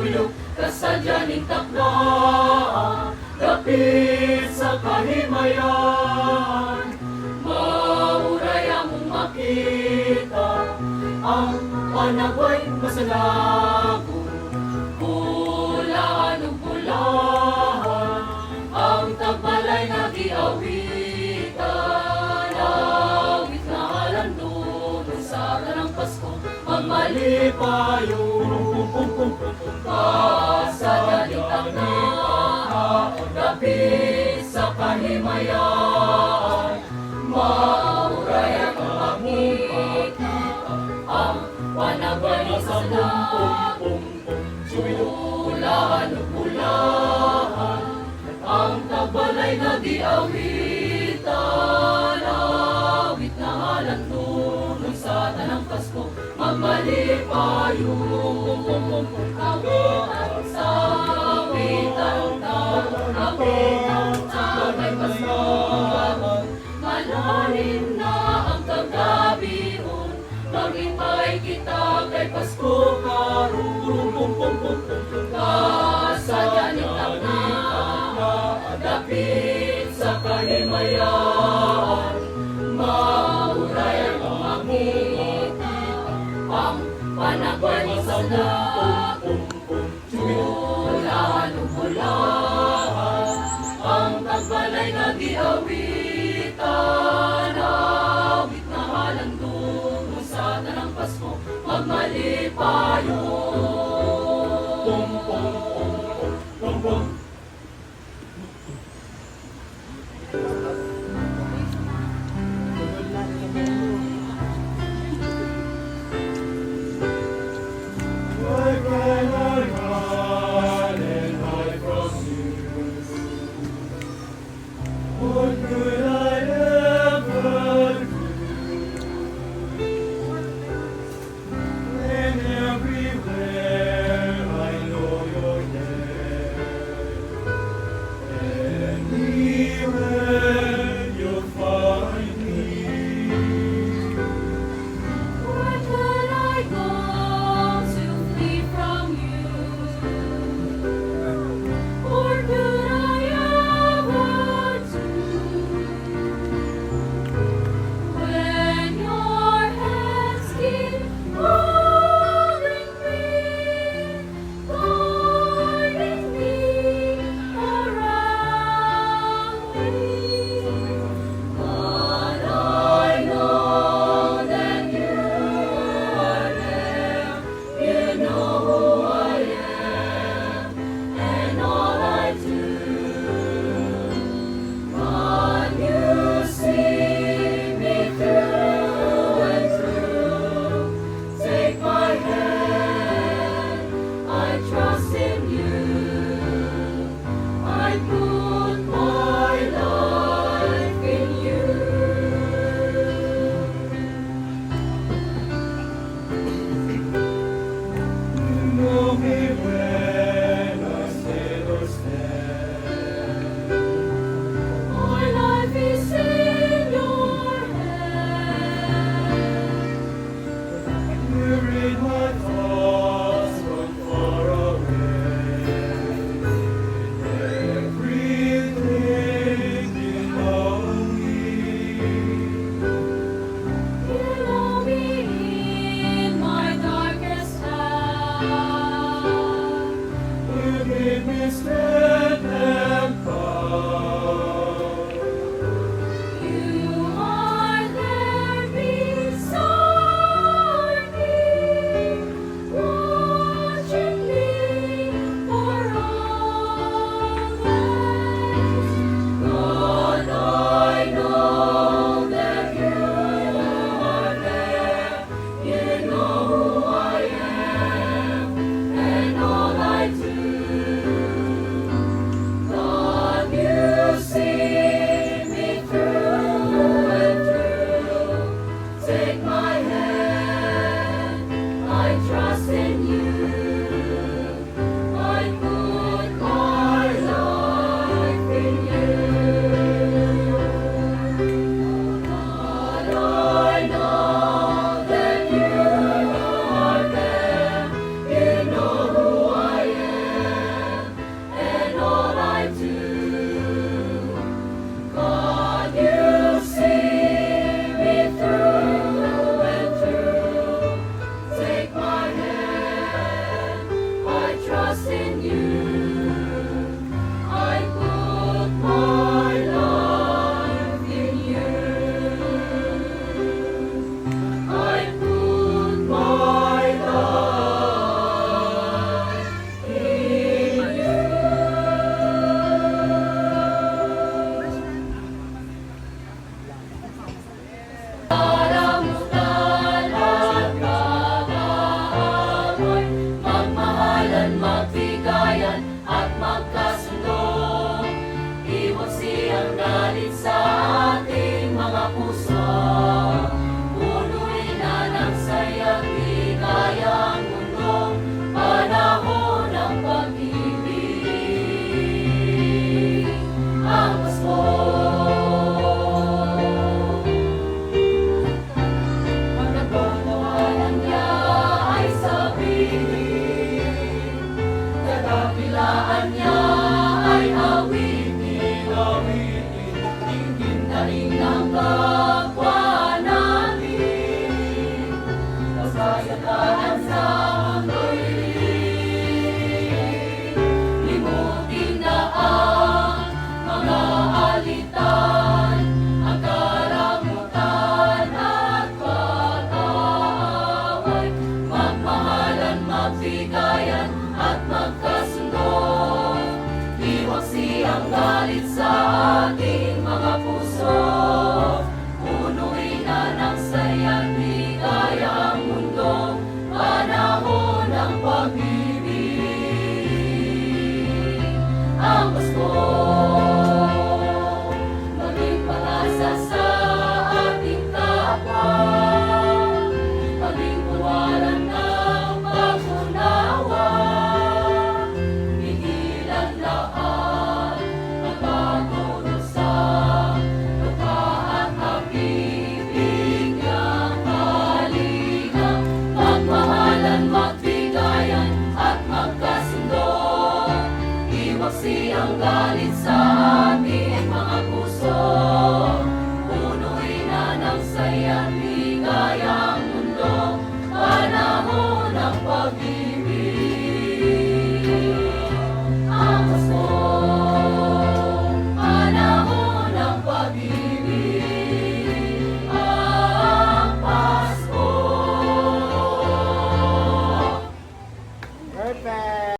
sulok kasadyaning takda Dapit sa kahimayan. Mauray among makita Ang panagway masalago Bulaan o bulaan Ang tagbalay na giawitan Awit na alam doon sa ng Pasko Ang Pati sa kahimayan, mauray ang pangit, ang panagwalis sa lumpong, sulahan, ulahan, ang tabalay na diawitan, awit na halang tulong sa tanang Pasko, magmalipayo, ang Lapit sa kahimayan, mauray ang mangit, ang panagwan sa Hulaan, hulaan, ang tagbalay na giawin. співаю. Пом-пом-пом-пом-пом-пом. cross stay. Trust in you. Magbigayan at magkasundo 안녕. Sumaksi ang galit sa ating mga puso.